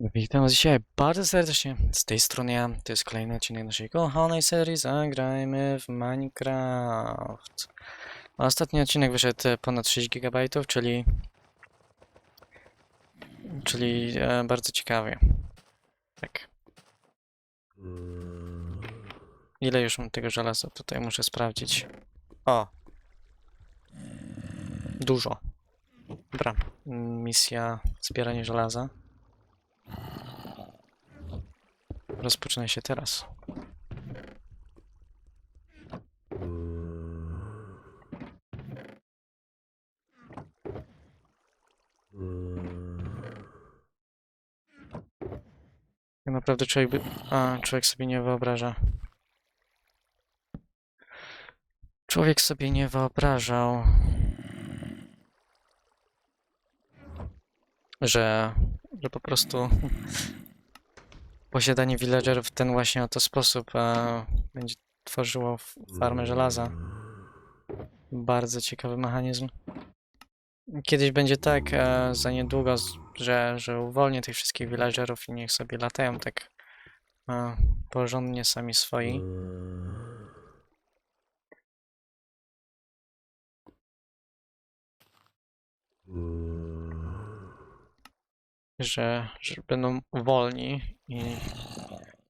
Witam was dzisiaj bardzo serdecznie. Z tej strony ja. To jest kolejny odcinek naszej kochanej serii Zagrajmy w Minecraft. Ostatni odcinek wyszedł e, ponad 6 GB, czyli czyli e, bardzo ciekawie. Tak. Ile już mam tego żelaza? Tutaj muszę sprawdzić. O! Dużo. Dobra. Misja zbieranie żelaza. Rozpoczyna się teraz. Tak naprawdę człowiek by... A, człowiek sobie nie wyobraża. Człowiek sobie nie wyobrażał, że, że po prostu posiadanie villagerów w ten właśnie oto sposób e, będzie tworzyło farmę żelaza. Bardzo ciekawy mechanizm. Kiedyś będzie tak, e, za niedługo, że, że uwolnię tych wszystkich villagerów i niech sobie latają tak e, porządnie sami swoi. Że, że będą wolni i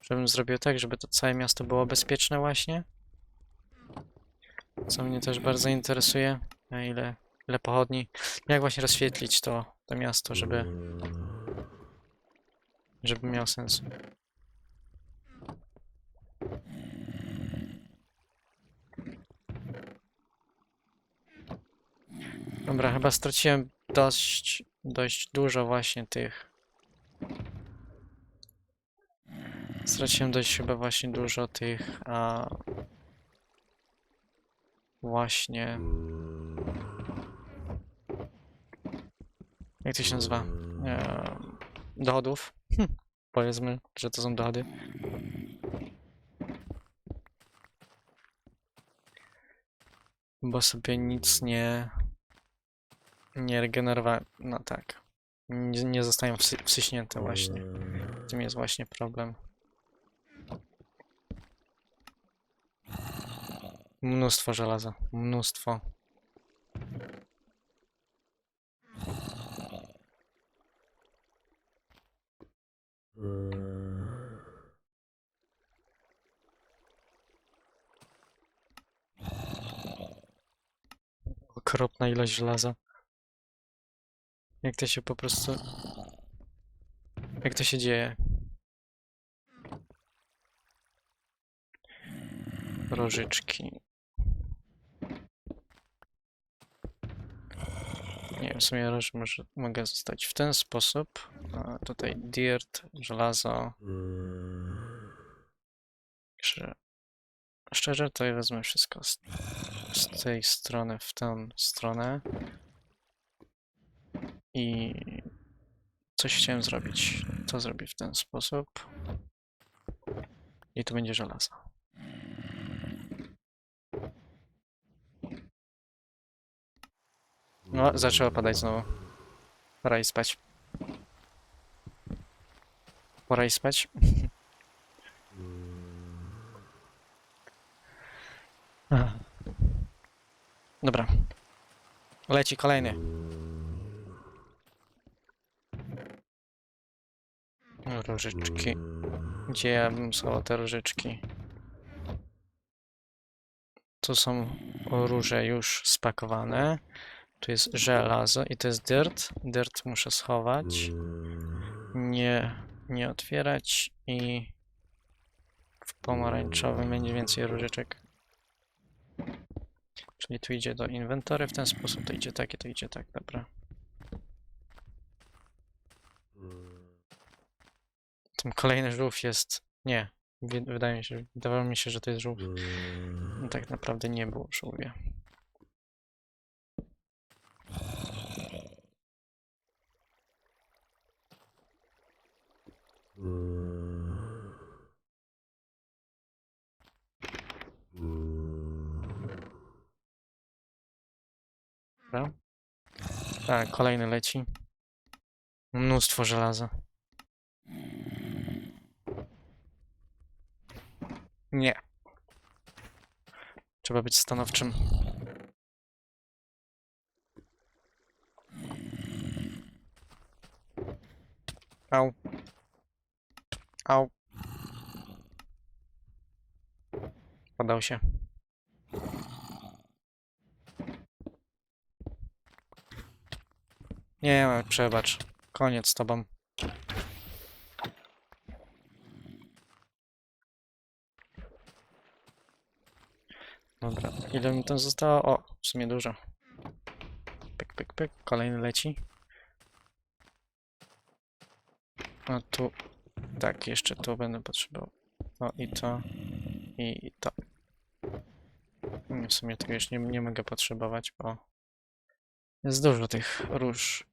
żebym zrobił tak, żeby to całe miasto było bezpieczne właśnie. Co mnie też bardzo interesuje, a ile, ile pochodni. Jak właśnie rozświetlić to, to miasto, żeby, żeby miał sens. Dobra, chyba straciłem dość, dość dużo właśnie tych. Straciłem dość chyba właśnie dużo tych, a właśnie. Jak to się nazywa? Em, dochodów. Hm, Powiedzmy, że to są dochody. Bo sobie nic nie. Nie regenerowałem. No tak. Nie, nie zostają wsy wsyśnięte właśnie. W tym jest właśnie problem. Mnóstwo żelaza. Mnóstwo. Okropna ilość żelaza. Jak to się po prostu... Jak to się dzieje? Rożyczki. Nie wiem, w sumie roż może, mogę zostać w ten sposób. A tutaj dirt, żelazo. Szczerze, szczerze to ja wezmę wszystko z, z tej strony w tę stronę. I coś chciałem zrobić. To zrobię w ten sposób. I tu będzie żelazo. No, zaczęło padać znowu. Pora i spać. Pora i spać. Dobra. Leci kolejny. Różyczki. Gdzie ja bym schował te różyczki? Tu są róże już spakowane. Tu jest żelazo i to jest dirt. Dirt muszę schować. Nie, nie otwierać i w pomarańczowym będzie więcej różyczek. Czyli tu idzie do inwentory w ten sposób, to idzie tak i to idzie tak, dobra. Tam kolejny żółw jest. Nie. Wydaje mi się, wydawało mi się, że to jest żółw. No, tak naprawdę nie było żółwia. Dobra. Tak, kolejny leci. Mnóstwo żelaza. Nie. Trzeba być stanowczym. Au. Au. Podał się. Nie, przebacz. Koniec z tobą. Dobra, ile mi tam zostało? O, w sumie dużo. Pyk, pyk, pyk. Kolejny leci. A tu, tak, jeszcze tu będę potrzebował. O, i to, i, to. W sumie tego już nie, nie mogę potrzebować, bo jest dużo tych róż.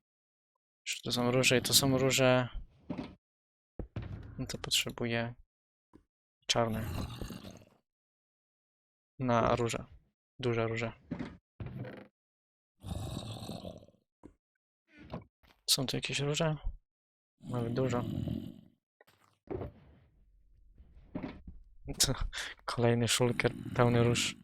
Czy to są róże i to są róże. No to potrzebuję czarne. Na róże. Duże róże. Są tu jakieś róże? Mamy dużo. To kolejny szulker pełny róż.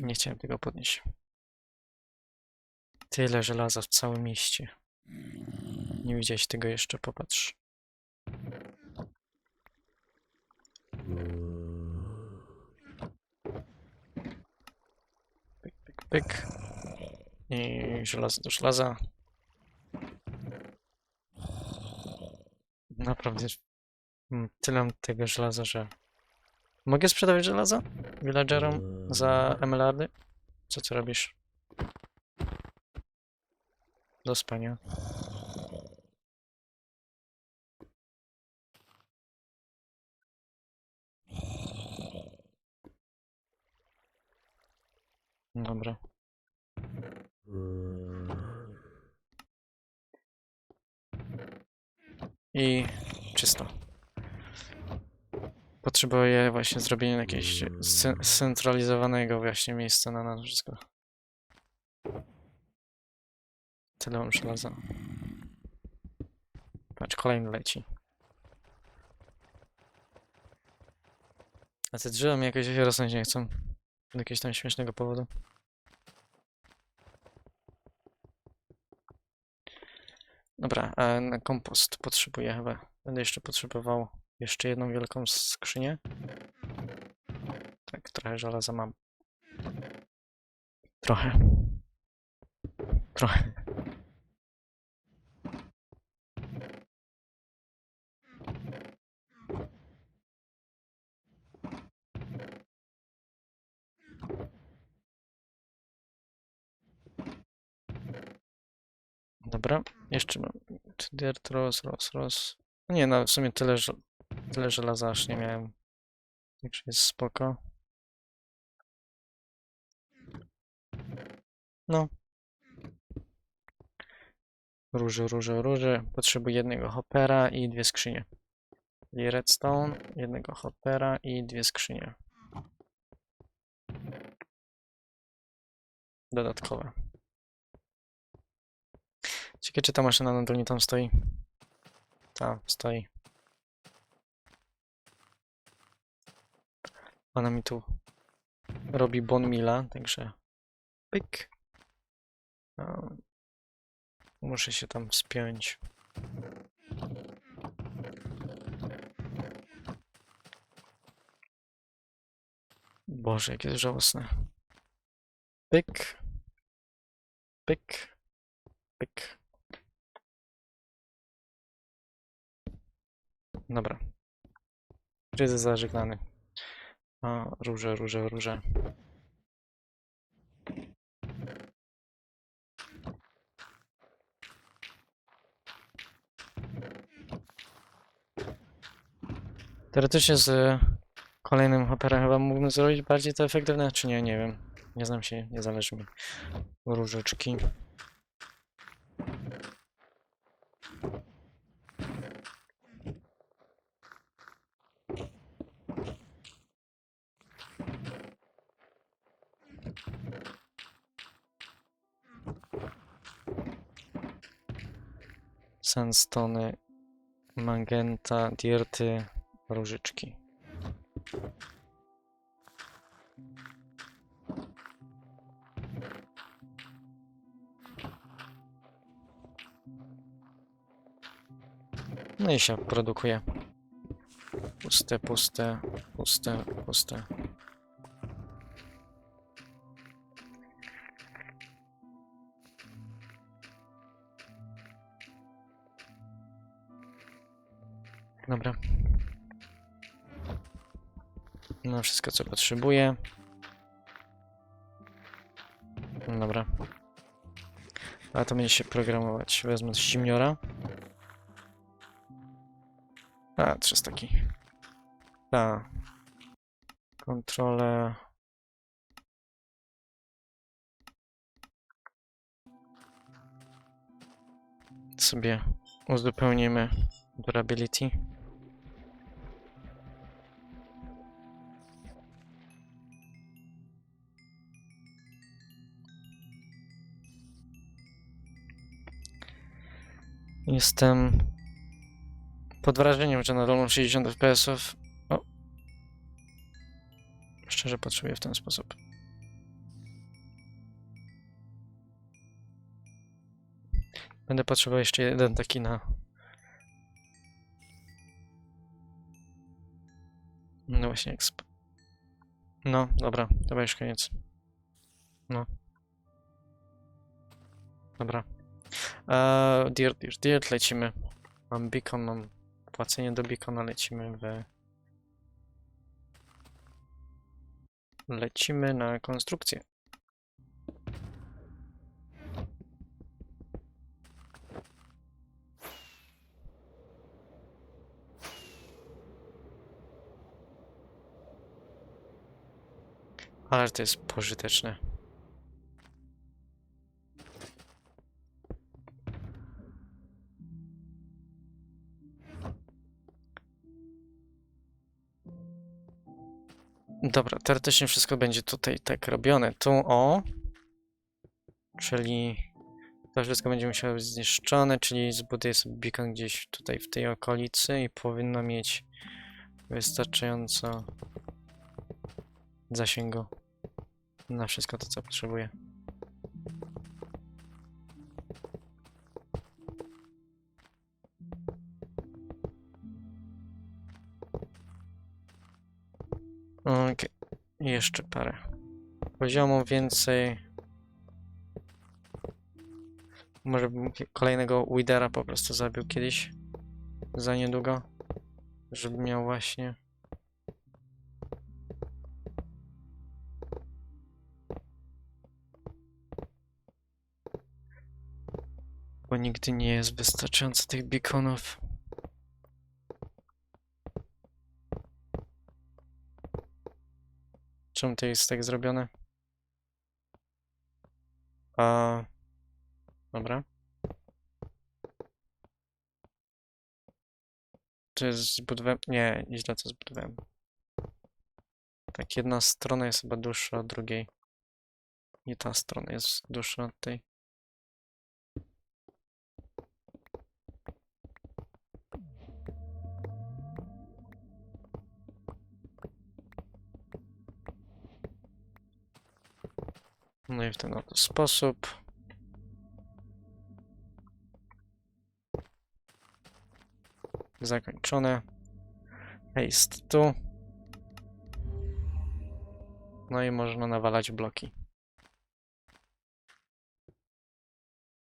Nie chciałem tego podnieść. Tyle żelaza w całym mieście. Nie widziałeś tego jeszcze, popatrz. Pyk, pyk, pyk. I żelazo do żelaza. Naprawdę tyle tego żelaza, że... Mogę sprzedawać żelazo? Villagerom za emeraldy? Co ty robisz? Do spania. Dobra. I czysto. Potrzebuję właśnie zrobienia jakiegoś sce- scentralizowanego właśnie miejsca na nas wszystko. Tyle mam żelaza. Patrz, kolejny leci. A te drzewa mi jakoś się rosnąć nie chcą. Z jakiegoś tam śmiesznego powodu. Dobra, a na kompost potrzebuję chyba. Będę jeszcze potrzebował jeszcze jedną wielką skrzynię. Tak, trochę żelaza mam. Trochę. Trochę. Dobra, jeszcze mam dirt, ros, ros. No Nie no, w sumie tyle, żel- tyle żelaza aż nie miałem. Także jest spoko. No. Róże, róże, róże. Potrzebuję jednego hoppera i dwie skrzynie. I redstone, jednego hoppera i dwie skrzynie. Dodatkowe. Ciekawe, czy ta maszyna nadal nie tam stoi. Ta, stoi. Ona mi tu robi bon mila, także pyk. A, Muszę się tam wspiąć. Boże, jakie jest żałosne. Pyk. Pyk. Pyk. Dobra. Kryzys zażegnany. A, róże, róże, róże. Teoretycznie z kolejnym hoperem chyba mógłbym zrobić bardziej to efektywne, czy nie, nie wiem. Nie znam się, nie zależy mi. Różyczki. Sandstony, magenta, dirty, różyczki. No i się produkuje. Puste, puste, puste, puste. Dobra. No wszystko co potrzebuję. Dobra. A to będzie się programować. Wezmę zimniora. A, 300 taki. Ta. Kontrolę. Sobie uzupełnimy durability. Jestem pod wrażeniem, że na rolą 60 fps-ów. O. Szczerze potrzebuję w ten sposób. Będę potrzebował jeszcze jeden taki na. No właśnie, exp. No, dobra, to już koniec. No. Dobra. Eee, dirt, dirt, lecimy. Mam beacon, mam płacenie do beacona, lecimy w... Lecimy na konstrukcję. Ale to jest pożyteczne. Dobra, teoretycznie wszystko będzie tutaj tak robione. Tu o. Czyli to wszystko będzie musiało być zniszczone, czyli zbuduję sobie beacon gdzieś tutaj w tej okolicy i powinno mieć wystarczająco zasięgu na wszystko to, co potrzebuję. Okej, jeszcze parę poziomów więcej. Może bym kolejnego Widera po prostu zabił kiedyś. Za niedługo. Żeby miał właśnie. Bo nigdy nie jest wystarczająco tych beaconów. Czemu to jest tak zrobione? A... Dobra. Jest zbudowałem... Nie, źle to zbudowałem. Tak, jedna strona jest chyba dłuższa od drugiej. Nie ta strona jest dłuższa od tej. I w ten oto sposób. Zakończone. Paste tu. No i można nawalać bloki.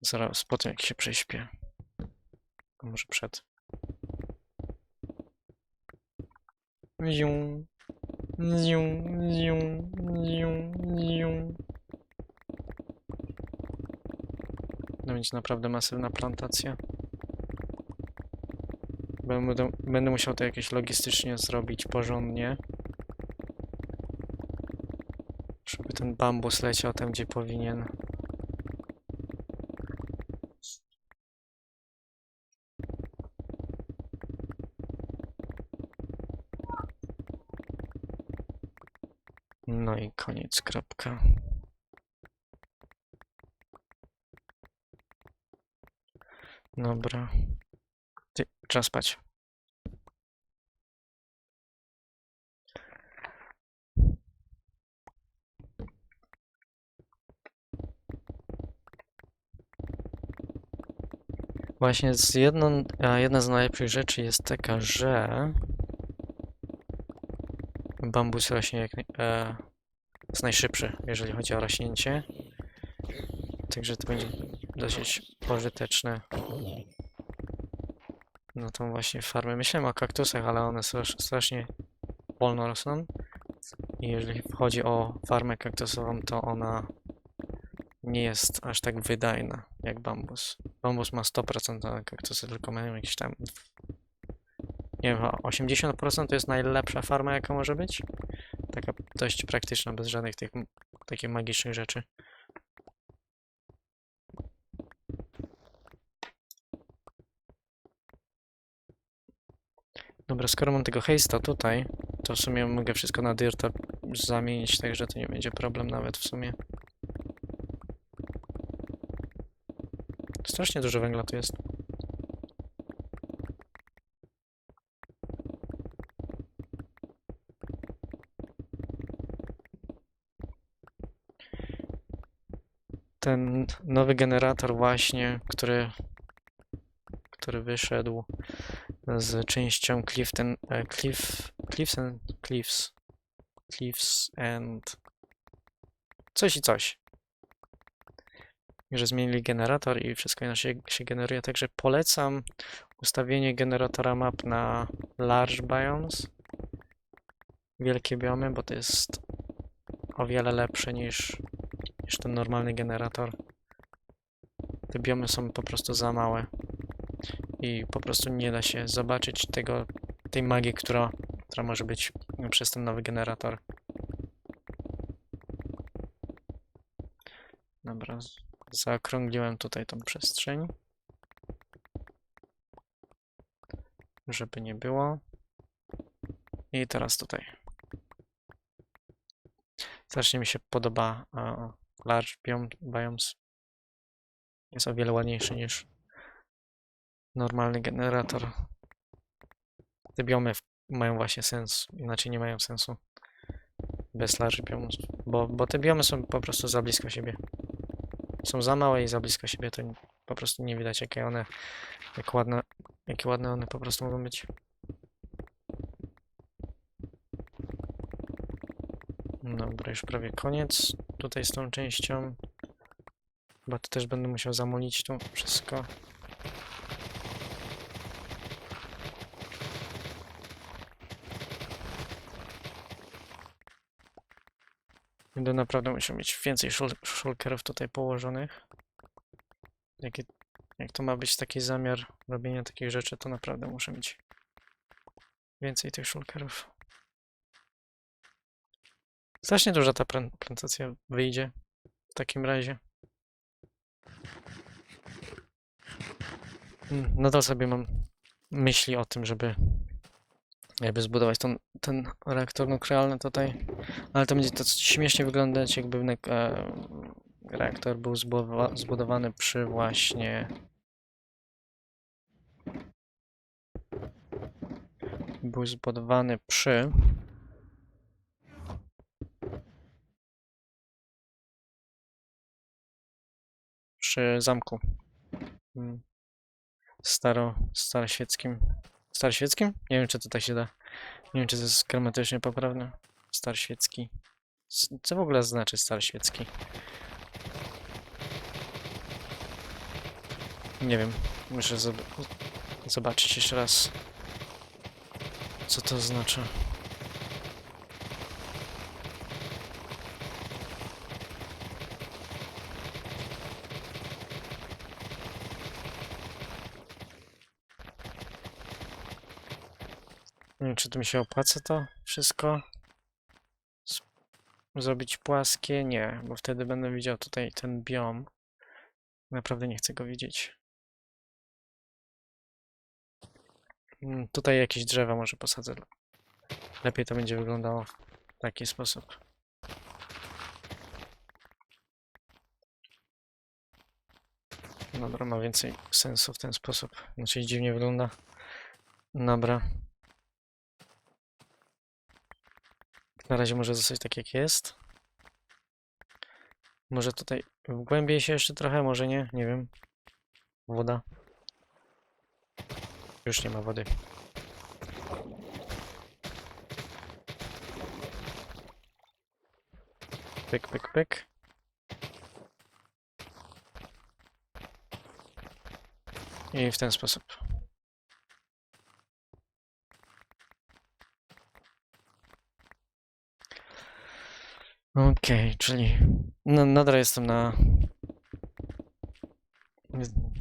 Zaraz po tym jak się prześpię. A może przed. Zium. Zium, zium, zium, zium. To będzie naprawdę masywna plantacja. Będę, będę musiał to jakieś logistycznie zrobić porządnie. Żeby ten bambus leciał tam, gdzie powinien. No i koniec, kropka. Dobra. Ty, trzeba spać. Właśnie z jedną, jedna z najlepszych rzeczy jest taka, że bambus rośnie jak, e, jest najszybszy, jeżeli chodzi o rośnięcie. Także to będzie dosyć pożyteczne na tą właśnie farmę. Myślałem o kaktusach, ale one strasz, strasznie wolno rosną. I jeżeli chodzi o farmę kaktusową, to ona nie jest aż tak wydajna jak bambus. Bambus ma 100%, a kaktusy tylko mają jakieś tam... Nie wiem, chyba 80% to jest najlepsza farma, jaka może być. Taka dość praktyczna, bez żadnych tych takich magicznych rzeczy. Skoro mam tego haste'a tutaj, to w sumie mogę wszystko na dirta zamienić, także to nie będzie problem nawet w sumie. Strasznie dużo węgla tu jest. Ten nowy generator właśnie, który, który wyszedł z częścią Clifton, e, Cliff, Cliffs and Cliffs, Cliffs and coś i coś. Że zmienili generator i wszystko inaczej się generuje, także polecam ustawienie generatora map na large biomes, wielkie biomy, bo to jest o wiele lepsze niż, niż ten normalny generator. Te biomy są po prostu za małe i po prostu nie da się zobaczyć tego, tej magii, która, która może być przez ten nowy generator. Dobra, z- zaokrągliłem tutaj tą przestrzeń, żeby nie było. I teraz tutaj. Strasznie mi się podoba e, Large biome, Biomes. Jest o wiele ładniejszy niż normalny generator. Te biomy mają właśnie sens, inaczej nie mają sensu bez large biomes, bo, bo te biomy są po prostu za blisko siebie. Są za małe i za blisko siebie, to po prostu nie widać jakie one, jak ładne, jakie ładne one po prostu mogą być. Dobra, już prawie koniec tutaj z tą częścią. Chyba to też będę musiał zamolić tu wszystko. Będę naprawdę musiał mieć więcej shulkerów tutaj położonych. Jak to ma być taki zamiar robienia takich rzeczy, to naprawdę muszę mieć więcej tych shulkerów. Strasznie duża ta prezentacja wyjdzie w takim razie. Nadal sobie mam myśli o tym, żeby jakby zbudować ten, ten reaktor nuklearny tutaj, ale to będzie to śmiesznie wyglądać, jakby e, reaktor był zbudowa- zbudowany przy właśnie był zbudowany przy przy zamku mm, staro, staroświeckim. Staroświeckim? Nie wiem, czy to tak się da. Nie wiem, czy to jest gramatycznie poprawne. Staroświecki. S- Co w ogóle znaczy staroświecki? Nie wiem. Muszę zob zobaczyć jeszcze raz, co to oznacza. Czy to mi się opłaca to wszystko zrobić płaskie? Nie, bo wtedy będę widział tutaj ten biom. Naprawdę nie chcę go widzieć. Mm, Tutaj jakieś drzewa może posadzę. Lepiej to będzie wyglądało w taki sposób. Dobra, ma więcej sensu w ten sposób. Znaczy dziwnie wygląda. Dobra. Na razie może zostać tak jak jest. Może tutaj głębiej się jeszcze trochę, może nie, nie wiem. Woda. Już nie ma wody. Pyk, pyk, pyk. I w ten sposób. Okej, czyli no, nadal jestem na.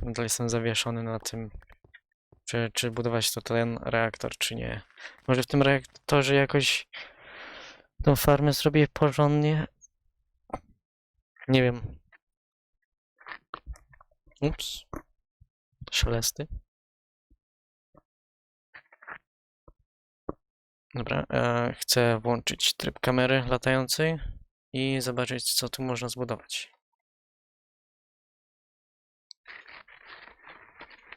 Nadal jestem zawieszony na tym, czy, czy budować to ten reaktor, czy nie. Może w tym reaktorze jakoś tą farmę zrobię porządnie? Nie wiem. Ups. Szelesty. Dobra, e, chcę włączyć tryb kamery latającej i zobaczyć, co tu można zbudować.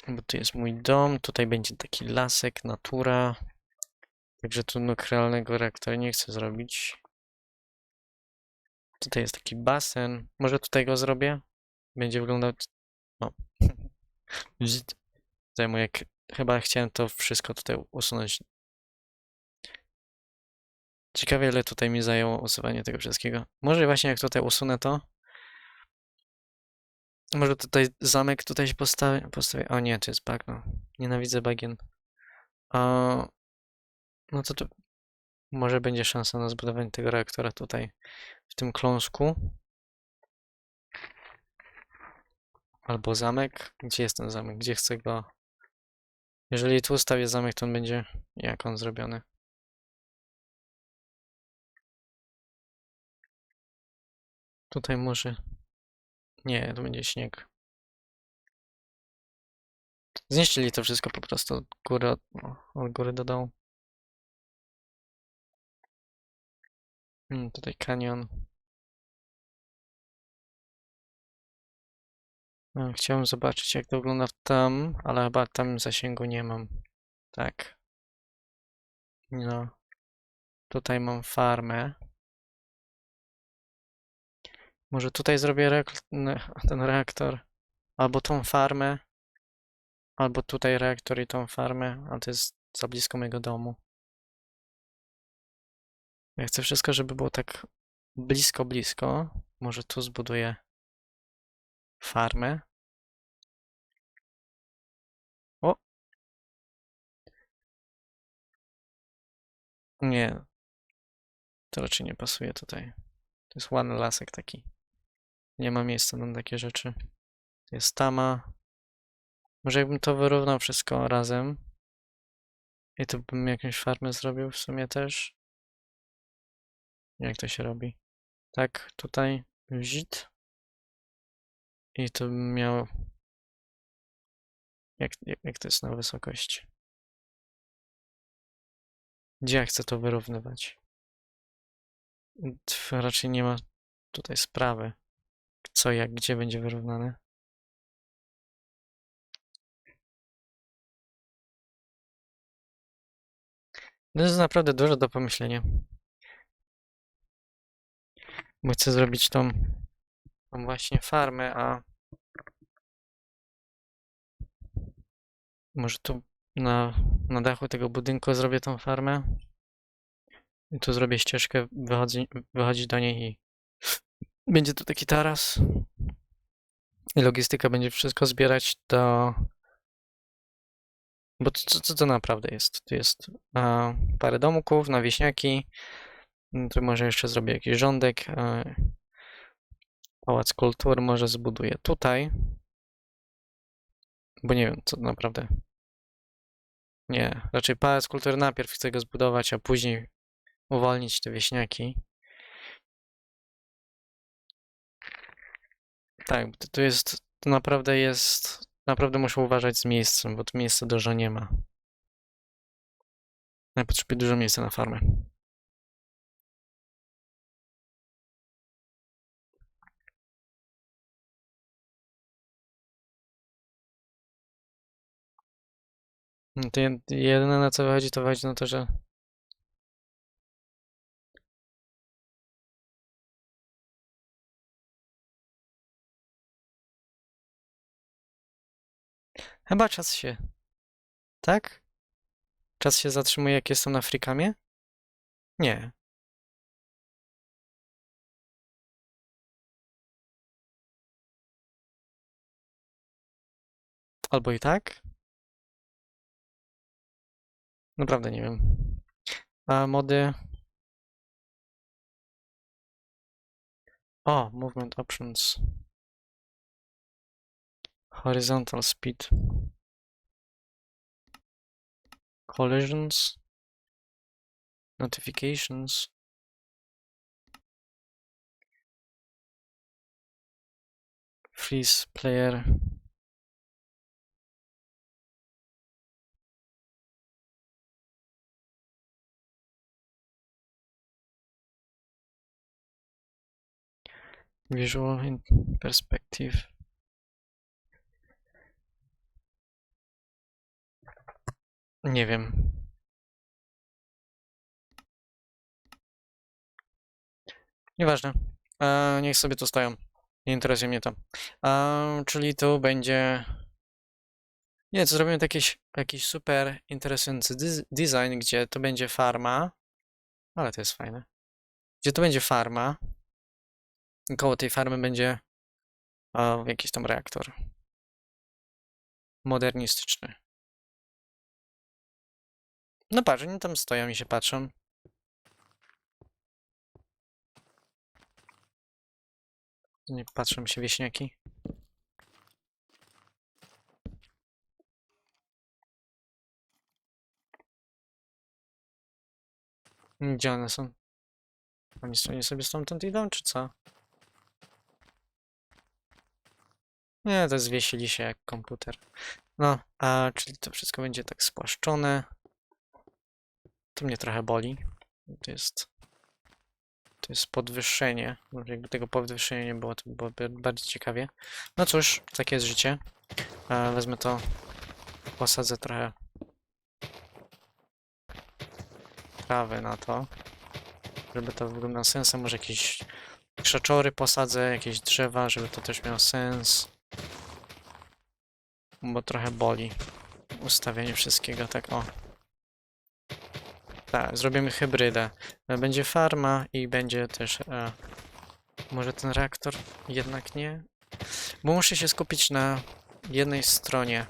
Bo tu jest mój dom, tutaj będzie taki lasek, natura. Także tu nuklearnego reaktora nie chcę zrobić. Tutaj jest taki basen. Może tutaj go zrobię? Będzie wyglądał... O. Bzd. Zajmuje... Chyba chciałem to wszystko tutaj usunąć. Ciekawie, ile tutaj mi zajęło usuwanie tego wszystkiego. Może właśnie jak tutaj usunę to. Może tutaj zamek tutaj się postawi. O nie, to jest bagno. Nienawidzę bagien. A, no to tu może będzie szansa na zbudowanie tego reaktora tutaj w tym kląsku. Albo zamek. Gdzie jest ten zamek? Gdzie chcę go? Jeżeli tu ustawię zamek, to on będzie jak on zrobiony? Tutaj może. Nie, to będzie śnieg. Zniszczyli to wszystko po prostu od góry, od, od góry do dołu. Mm, tutaj kanion. No, Chciałem zobaczyć, jak to wygląda tam, ale chyba tam zasięgu nie mam. Tak. No. Tutaj mam farmę. Może tutaj zrobię ten reaktor. Albo tą farmę. Albo tutaj reaktor i tą farmę, a to jest za blisko mojego domu. Ja chcę wszystko, żeby było tak blisko, blisko. Może tu zbuduję farmę. O! Nie. To raczej nie pasuje tutaj. To jest ładny lasek taki. Nie ma miejsca na takie rzeczy. To jest tama. Może jakbym to wyrównał wszystko razem. I tu bym jakąś farmę zrobił w sumie też. Jak to się robi? Tak, tutaj zit. I to bym miał. Jak, jak, jak to jest na wysokość? Gdzie ja chcę to wyrównywać? Raczej nie ma tutaj sprawy. Co, jak, gdzie będzie wyrównane? To jest naprawdę dużo do pomyślenia. Bo chcę zrobić tą, tą właśnie farmę, a może tu na, na dachu tego budynku zrobię tą farmę. I tu zrobię ścieżkę, wychodzi, wychodzić do niej i będzie tu taki taras. I logistyka będzie wszystko zbierać do... Bo co, co to naprawdę jest? Tu jest a, parę domków, nawieśniaki. Mm, Tu może jeszcze zrobię jakiś rządek. e, Pałac Kultury może zbuduję tutaj. Bo nie wiem, co naprawdę. Nie, raczej Pałac Kultury najpierw chcę go zbudować, a później uwolnić te wieśniaki. Tak, to jest, naprawdę jest, naprawdę muszę uważać z miejscem, bo tu miejsca dużo nie ma. Ja potrzebuję dużo miejsca na farmę. No to jedyne na co wychodzi, to wychodzi na to, że Chyba czas się. Tak? Czas się zatrzymuje, jak jestem na frikamie? Nie. Albo i tak? Naprawdę nie wiem. A mody. O, movement options. Horizontal speed. Collisions. Notifications. Freeze player. Visual in perspective. Nie wiem. Nieważne. E, niech sobie tu stoją. Nie interesuje mnie to. E, czyli tu będzie... Nie, to zrobimy taki, jakiś super interesujący design, gdzie to będzie farma. Ale to jest fajne. Gdzie to będzie farma. Koło tej farmy będzie e, jakiś tam reaktor. Modernistyczny. No patrz, oni tam stoją i się patrzą. Nie patrzą się wieśniaki. Gdzie one są? Oni, oni sobie stamtąd idą, czy co? Nie, to zwiesili się jak komputer. No, a czyli to wszystko będzie tak spłaszczone. To mnie trochę boli. To jest. To jest podwyższenie. Może Jakby tego podwyższenia nie było, to by byłoby bardziej ciekawie. No cóż, takie jest życie. E, wezmę to. Posadzę trochę trawy na to. Żeby to wyglądało sensem. Może jakieś krzaczory posadzę, jakieś drzewa, żeby to też miało sens. Bo trochę boli ustawienie wszystkiego tak o. Tak, zrobimy hybrydę. E, Będzie farma i będzie też. E, może ten reaktor jednak nie? Bo muszę się skupić na jednej stronie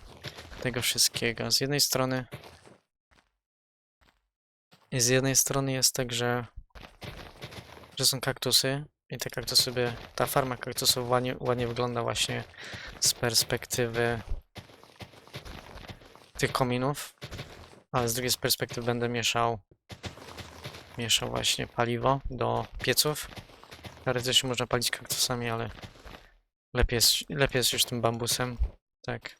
tego wszystkiego. Z jednej strony. Z jednej strony jest tak, że, że są kaktusy i te kaktusy by, ta farma kaktusów ładnie, ładnie wygląda właśnie z perspektywy tych kominów, ale z drugiej perspektywy będę mieszał mieszał właśnie paliwo do pieców. Teoretycznie można palić kaktusami, ale lepiej jest, lepiej jest już tym bambusem. Tak.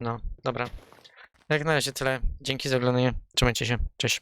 No, dobra. Jak na razie tyle. Dzięki za oglądanie. Trzymajcie się. Cześć.